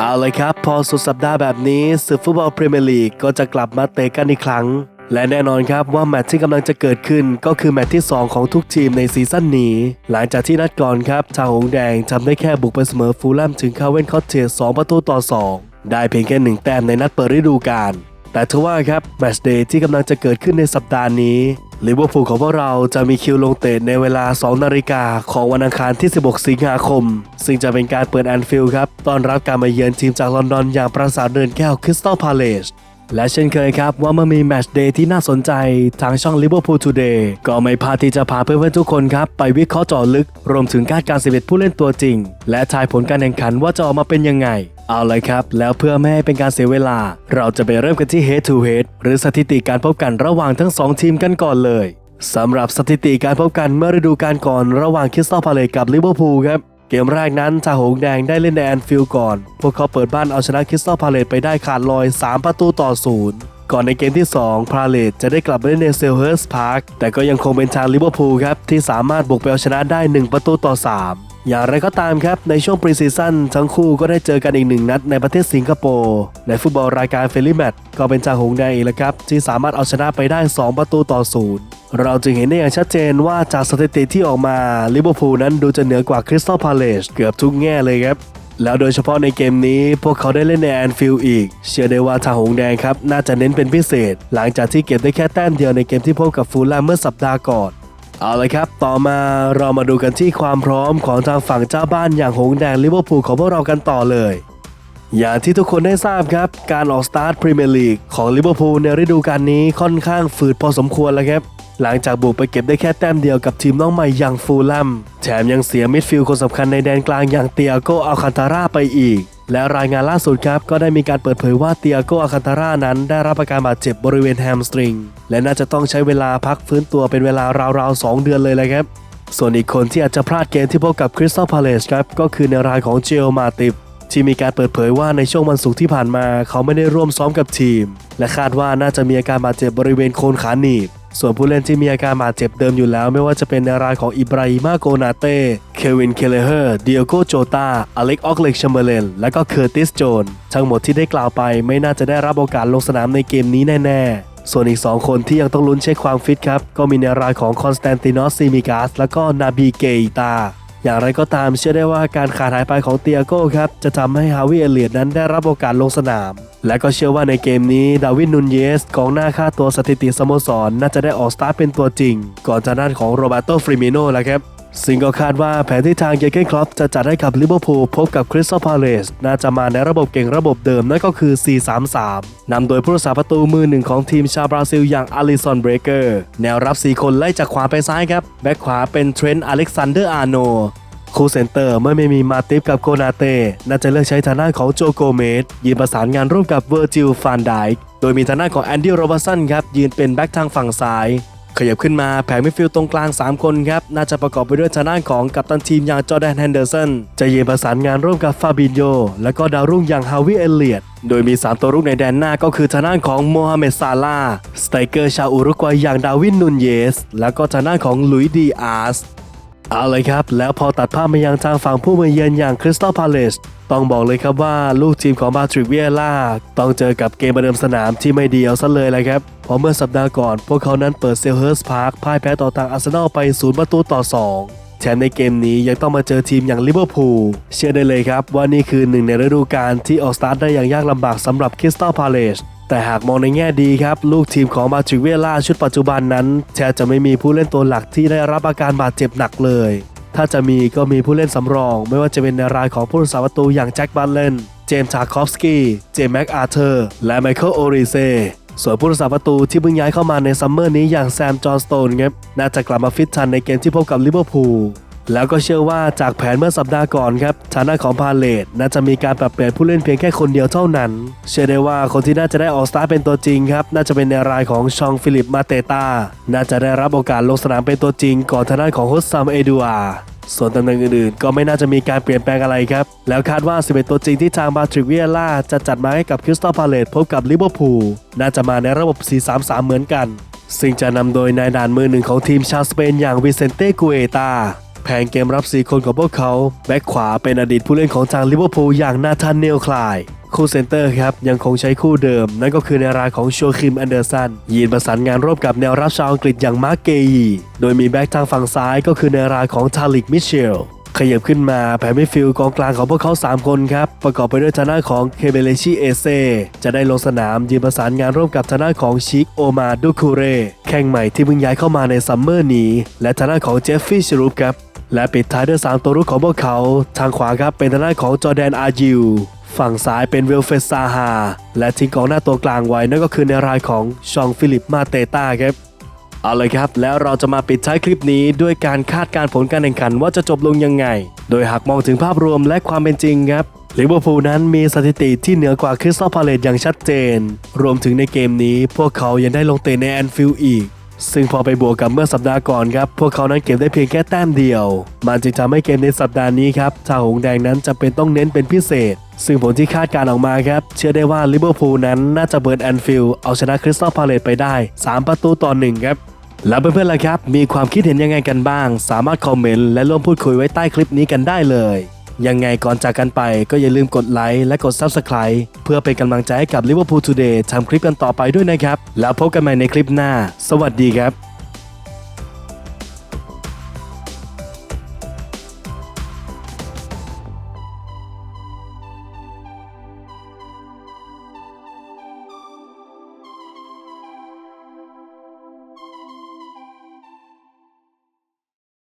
เอาเลยครับ พอสุดสัปดาห์แบบนี้ศึกฟุตบอลพรีเมียร์ลีกก็จะกลับมาเตะกันอีกครั้ง และแน่นอนครับว่าแมตช์ที่กำลังจะเกิดขึ้นก็คือแมตช์ที่ 2 ของทุกทีมในซีซั่นนี้ หลังจากที่นัดก่อนครับชาวหงแดงทำได้แค่บุกไปเสมอฟูลแลมถึงคาเวนคอตเทส2ประตูต่อ 2 ได้เพียงแค่หนึ่งแต้มในนัดเปิดฤดูกาลแต่ทว่าครับแมตช์เดย์ที่กำลังจะเกิดขึ้นในสัปดาห์นี้ ลิเวอร์พูลของพวกเราจะมีคิวลงเตะในเวลา 2 นาฬิกาของวันอังคารที่ 16 สิงหาคม ซึ่งจะเป็นการเปิดแอนฟิลด์ครับ ต้อนรับการมาเยือนทีมจากลอนดอนอย่างปราสาทเดินแก้วคริสตัลพาเลสและเช่นเคยครับว่าเมื่อมีแมชเดย์ที่น่าสนใจทางช่อง Liverpool Today ก็ไม่พลาดที่จะพาเพื่อนๆทุกคนครับ ไปวิเคราะห์เจาะลึก รวมถึงการการ11ผู้เล่นตัวจริง และทายผลการแข่งขันว่าจะออกมาเป็นยังไง เอาเลยครับ แล้วเพื่อไม่ให้เป็นการเสียเวลา เราจะไปเริ่มกันที่ Head to Head หรือสถิติการพบกันระหว่างทั้ง 2 ทีมกันก่อนเลยสำหรับสถิติการพบกันเมื่อฤดูกาลก่อนระหว่างคริสตัลพาเลสกับลิเวอร์พูลครับเกมแรกนั้นชาหงแดงได้เล่นในแอนฟิลด์ก่อน พวกเขาเปิดบ้านเอาชนะคริสตัลพาเลสไปได้ขาดลอย 3 ประตูต่อศูนย์ก่อนในเกมที่ 2 พาเลสจะได้กลับไปเล่นในเซลเฮิร์สพาร์คแต่ก็ยังคงเป็นทางลิเวอร์พูลครับที่สามารถบุกไปเอาชนะได้ 1 ประตูต่อ 3 อย่างไรก็ตามครับ ในช่วงปรีซีซั่นทั้งคู่ก็ได้เจอกันอีกหนึ่งนัดในประเทศสิงคโปร์ในฟุตบอลรายการเฟลิแมตก็เป็นจาหงแดงอีกแล้วครับ ที่สามารถเอาชนะไปได้ 2 ประตูต่อศูนย์เราจึงเห็นได้อย่างชัดเจนว่าจากสถิติที่ออกมาลิเวอร์พูลนั้นดูจะเหนือกว่าคริสตัลพาเลสเกือบทุกแง่เลยครับแล้วโดยเฉพาะในเกมนี้พวกเขาได้เล่นในแอนฟิลด์อีก เชื่อได้ว่าทางหงแดงครับ น่าจะเน้นเป็นพิเศษ หลังจากที่เก็บได้แค่แต้มเดียวในเกมที่พบกับฟูลแลมเมื่อสัปดาห์ก่อน เอาเลยครับ ต่อมาเรามาดูกันที่ความพร้อมของทางฝั่งเจ้าบ้านอย่างหงแดงลิเวอร์พูลของพวกเรากันต่อเลย อย่างที่ทุกคนได้ทราบครับ การออกสตาร์ทพรีเมียร์ลีกของลิเวอร์พูลในฤดูกาลนี้ค่อนข้างฝืดพอสมควรแล้วครับ หลังจากบุกไปเก็บได้แค่แต้มเดียวกับทีมน้องใหม่อย่างฟูลแลมแถมยังเสียมิดฟิลด์คนสำคัญในแดนกลางอย่างเตียโกอัลคันตาร่าไปอีก และรายงานล่าสุดครับ ก็ได้มีการเปิดเผยว่าเตียโกอัลคันตาร่านั้นได้รับอาการบาดเจ็บบริเวณแฮมสตริง และน่าจะต้องใช้เวลาพักฟื้นตัวเป็นเวลาราวๆ 2 เดือนเลยแหละครับ ส่วนอีกคนที่อาจจะพลาดเกมที่พบกับคริสตัลพาเลสครับ ก็คือในรายของเจลมาติฟที่มีการเปิดเผยว่าในช่วงวันศุกร์ที่ผ่านมา เขาไม่ได้ร่วมซ้อมกับทีม และคาดว่าน่าจะมีอาการบาดเจ็บบริเวณโคนขาหนีบ ส่วนผู้เล่นที่มีอาการบาดเจ็บเดิมอยู่แล้ว ไม่ว่าจะเป็นในรายของอิบราฮิมาโกนาเต้ เควิน เคเลเฮอร์ เดียโกโจตา อเล็กออกเล็กชมเบเลน และก็เคอร์ติส โจน ทั้งหมดที่ได้กล่าวไปไม่น่าจะได้รับโอกาสลงสนามในเกมนี้แน่ ๆส่วนอีก 2 คนที่ยังต้องลุ้นเช็คความฟิตครับ ก็มีในรายของคอนสแตนตินอสซิมิกาสและก็นาบีเกอิตา อย่างไรก็ตามเชื่อได้ว่าการขาดหายไปของเตียโก้ครับ จะทำให้ฮาวิเอเลียดนั้นได้รับโอกาสลงสนาม และก็เชื่อว่าในเกมนี้ดาวินนุนเยสกองหน้าค่าตัวสถิติสโมสร น่าจะได้ออกสตาร์ทเป็นตัวจริง ก่อนจะด้านของโรเบโตฟริมิโน่ล้วครับซึ่งก็คาดว่าแผนที่ทางเยเกนคลอปจะจัดให้กับลิเวอร์พูลพบกับคริสตัลพาเลสน่าจะมาในระบบเก่งระบบเดิมนั่นก็คือ 4-3-3 นำโดยผู้รักษาประตูมือหนึ่งของทีมชาวบราซิลอย่างอลิซอนเบรเกอร์ แนวรับ 4 คนไล่จากขวาไปซ้ายครับ แบ็คขวาเป็นเทรนต์อเล็กซานเดอร์อาร์โน คู่เซนเตอร์เมื่อไม่มีมาติฟกับโกนาเต้น่าจะเลือกใช้ทางด้านของโจโกเมสยืนประสานงานร่วมกับเวอร์จิลฟานไดค์โดยมีทางด้านของแอนดี้โรบัสันครับยืนเป็นแบ็คทางฝั่งซ้าย ขยับขึ้นมาแผงมิดฟิลด์ตรงกลาง 3 คนครับน่าจะประกอบไปด้วยทางด้านของกัปตันทีมอย่างจอแดนแฮนเดอร์สันจะยืนประสานงานร่วมกับฟาบินโยและก็ดาวรุ่งอย่างฮาวิเอเลียดโดยมี 3 ตัวรุ่งในแดนหน้าก็คือทางด้านของโมฮัมเหม็ดซาลาสไตรเกอร์ชาวอุรุกวัยอย่างดาวินนุนเยส แล้วก็ทางด้านของลุยดีอาร์ส เอาเลยครับ แล้วพอตัดภาพมายังทางฝั่งผู้มาเยือนอย่างคริสตัลพาเลสต้องบอกเลยครับว่าลูกทีมของบาทริกเวียล่าต้องเจอกับเกมประเดิมสนามที่ไม่ดีเอาซะเลยแหละครับเพราะเมื่อสัปดาห์ก่อน พวกเขานั้นเปิดเซลเฮิร์สพาร์คพ่ายแพ้ต่อทางอาร์เซนอลไปศูนย์ประตูต่อ 2แถมในเกมนี้ยังต้องมาเจอทีมอย่างลิเวอร์พูลเชื่อได้เลยครับว่านี่คือหนึ่งในฤดูกาลที่ออกสตาร์ทได้อย่างยากลำบากสำหรับคริสตัลพาเลส แต่หากมองในแง่ดีครับ ลูกทีมของมาทริเวล่าชุดปัจจุบันนั้นแทบจะไม่มีผู้เล่นตัวหลักที่ได้รับอาการบาดเจ็บหนักเลย ถ้าจะมีก็มีผู้เล่นสำรอง ไม่ว่าจะเป็นในรายของผู้รักษาประตูอย่างแจ็คบัตเลนเจมส์ทาคอฟสกี้เจมส์แม็กอาร์เธอร์และไมเคิลโอริเซส่วนผู้รักษาประตูที่เพิ่งย้ายเข้ามาในซัมเมอร์นี้อย่างแซมจอห์นสโตนครับน่าจะกลับมาฟิตทันในเกมที่พบกับลิเวอร์พูล แล้วก็เชื่อว่าจากแผนเมื่อสัปดาห์ก่อนครับฐานะของพาเลตน่าจะมีการปรับเปลี่ยนผู้เล่นเพียงแค่คนเดียวเท่านั้น เชื่อได้ว่าคนที่น่าจะได้ออกสตาร์เป็นตัวจริงครับ น่าจะเป็นในรายของชองฟิลิปมาเตตา น่าจะได้รับโอกาสลงสนามเป็นตัวจริง ก่อนทางด้านของฮุสซัมเอดูอาส่วนตำแหน่งอื่นๆ ก็ไม่น่าจะมีการเปลี่ยนแปลงอะไรครับ แล้วคาดว่า 11 ตัวจริงที่ทางบาทริกเวียล่าจะจัดมาให้กับคริสตัลพาเลตพบกับลิเวอร์พูลน่าจะมาในระบบ 4-3-3 เหมือนกัน ซึ่งจะนำโดยนายด่านมือหนึ่งของทีมชาวสเปนอย่างวิเซนเต้กูเอตา แผงเกมรับ 4 คนของพวกเขา แบ็กขวาเป็นอดีตผู้เล่นของทางลิเวอร์พูลอย่างนาธานเนลคลาย คู่เซนเตอร์ครับ ยังคงใช้คู่เดิม นั่นก็คือในรายของโชคิมแอนเดอร์สันยืนประสานงานร่วมกับแนวรับชาวอังกฤษอย่างมาร์กเกยีโดยมีแบ็กทางฝั่งซ้ายก็คือในรายของทาลิกมิเชลขยับขึ้นมาแผนมิดฟิลกองกลางของพวกเขา 3 คนครับ ประกอบไปด้วยทางด้าของเคเบเลชิเอเซจะได้ลงสนามยืนประสานงานร่วมกับทางด้าของชิคโอมาดูคูเรแข่งใหม่ที่เพิ่งย้ายเข้ามาในซัมเมอร์นี้ และทางด้าของเจฟฟี่ชรูปครับ และปิดท้ายด้วย 3 ตัวรุกของพวกเขา ทางขวาครับเป็นทางด้านของจอแดนอายิวฝั่งซ้ายเป็นเวลเฟสซาฮาและทิ้งกองหน้าตัวกลางไว้นั่นก็คือในรายของชองฟิลิปมาเตต้าครับเอาเลยครับ แล้วเราจะมาปิดท้ายคลิปนี้ด้วยการคาดการผลการแข่งขันว่าจะจบลงยังไง โดยหากมองถึงภาพรวมและความเป็นจริงครับลิเวอร์พูลนั้นมีสถิติที่เหนือกว่าคริสตัลพาเลตอย่างชัดเจน รวมถึงในเกมนี้พวกเขายังได้ลงเตะในแอนฟิลด์อีก ซึ่งพอไปบวกกับเมื่อสัปดาห์ก่อนครับพวกเขานั้นเก็บได้เพียงแค่แต้มเดียว มันจึงทำให้เกมในสัปดาห์นี้ครับชาวหงแดงนั้นจำเป็นต้องเน้นเป็นพิเศษ ซึ่งผลที่คาดการออกมาครับ เชื่อได้ว่าลิเวอร์พูลนั้นน่าจะเบิร์นแอนฟิลด์เอาชนะคริสตัลพาเลตไปได้ 3 ประตูต่อหนึ่งครับแล้วเพื่อนๆล่ะครับ มีความคิดเห็นยังไงกันบ้าง สามารถคอมเมนต์และร่วมพูดคุยไว้ใต้คลิปนี้กันได้เลย ยังไงก่อนจากกันไปก็อย่าลืมกดไลค์และกด Subscribe เพื่อเป็นกำลังใจให้กับ Liverpool Today ทำคลิปกันต่อไปด้วยนะครับ แล้วพบกันใหม่ในคลิปหน้า สวัสดีครับ